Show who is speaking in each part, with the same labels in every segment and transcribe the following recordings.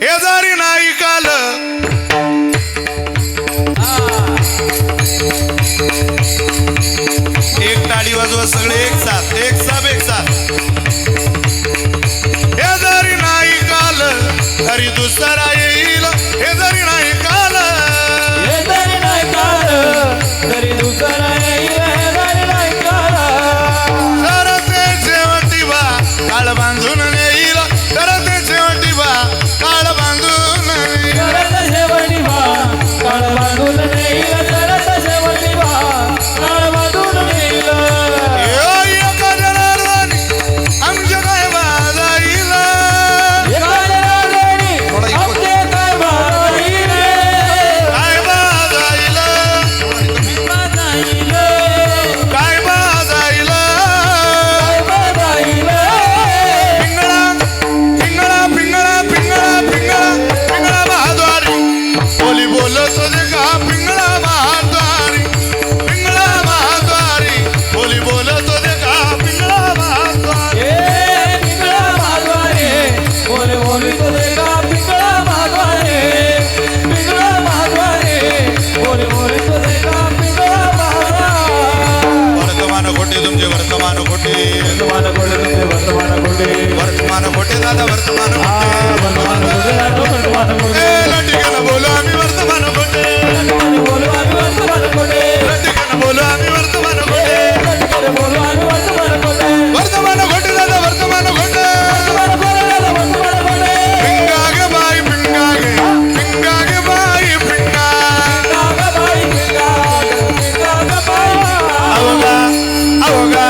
Speaker 1: जरी नाही काल एक टाळी वाजवा सगळे. बोली बोलो तुझे का पिंगळा महाद्वारी पिंगळा महाद्वारी बोली बोलो तुझे का पिंगळा
Speaker 2: महाद्वारी पिंगळा महाद्वारी बोली तुझे का पिंगळा महाद्वारी पिंगळा महाद्वारी तुझे का पिंगळा महाद्वारी
Speaker 1: वर्तमान कोटे तुमचे वर्तमान कोटे.
Speaker 2: वर्तमान कोटे तुमचे वर्तमान कोटे.
Speaker 1: वर्तमान कोटे दादा वर्तमान कोटे.
Speaker 2: वर्तमान कोटे वर्तमान
Speaker 1: कोटे. hogar.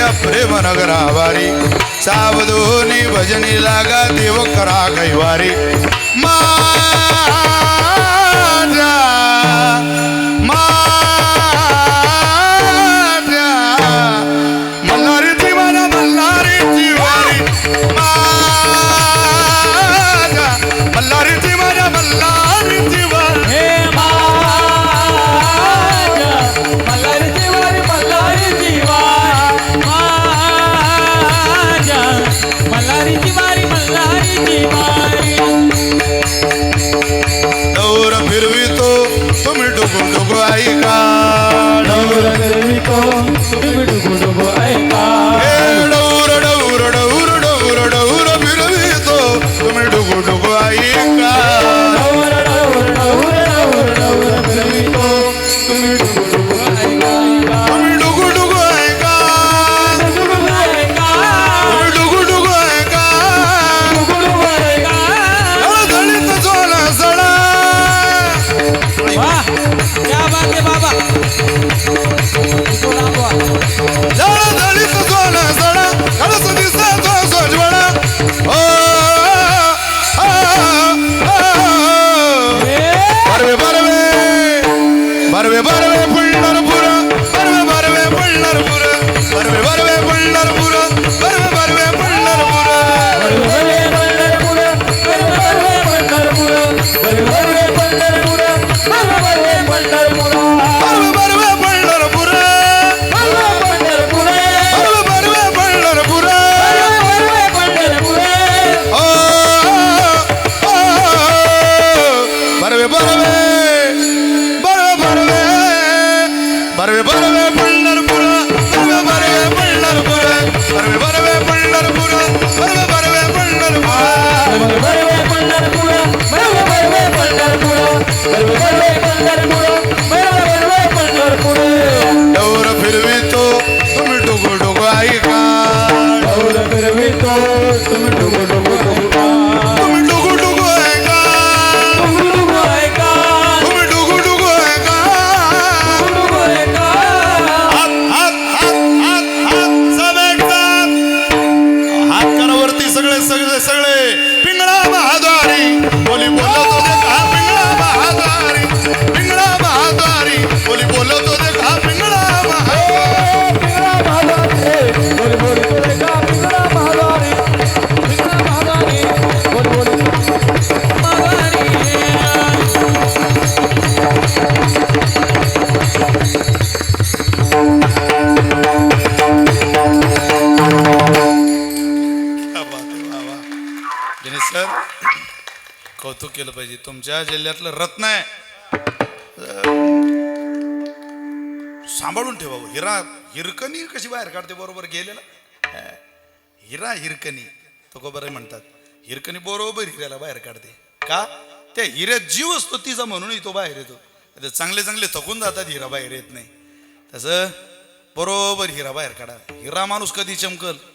Speaker 1: या प्रेम नगर आवारी सावधोनी भजनी लागा देव करा कैवारी. मा बरवे
Speaker 2: बरवे
Speaker 1: बरवे बरवे बरवे बरवे पंढरपूर बरवे बरवे पंढरपूर बरवे बरवे पंढरपूर बरवे बरवे पंढरपूर
Speaker 2: बरवे पंढरपूर बरवे बरवे पंढरपूर बरवे बरवे पंढरपूर
Speaker 1: बरवे बरवे पंढरपूर डोर फिरवितो तुम्ही डोगो डोगो ऐका डोर फिरवितो तुम्ही डुगडुग पाहिजे तुमच्या जिल्ह्यातलं रत्न आहे. सांभाळून ठेवा हो. हिरा हिरकणी कशी बाहेर काढते? बरोबर गेलेला? हिरा हिरकणी तो बरं म्हणतात. हिरकणी बरोबर हिऱ्याला बाहेर काढते. का? त्या हिऱ्यात जीव असतो तिचा म्हणूनही तो बाहेर येतो. चांगले चांगले थकून जातात हिरा बाहेर येत नाही. तसं बरोबर हिरा बाहेर काढा. हिरा माणूस कधी चमकल?